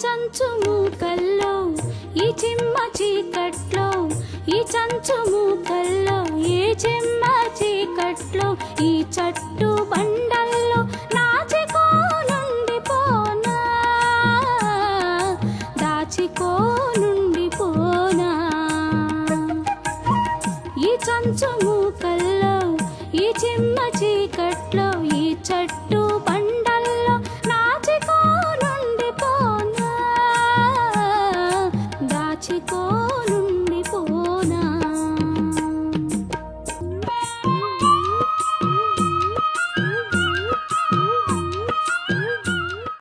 చంచు మూకల్లో ఈ చిమ్మ చీకట్లో ఈ చంచు మూకల్లో ఏ చిమ్మ చీకట్లో ఈ చట్టు బండల్లో నాచికోనుండిపోనా దాచికోనుండిపోనా ఈ చంచు మూకల్లో ఈ చిమ్మ చీకట్లో ఈ చట్టు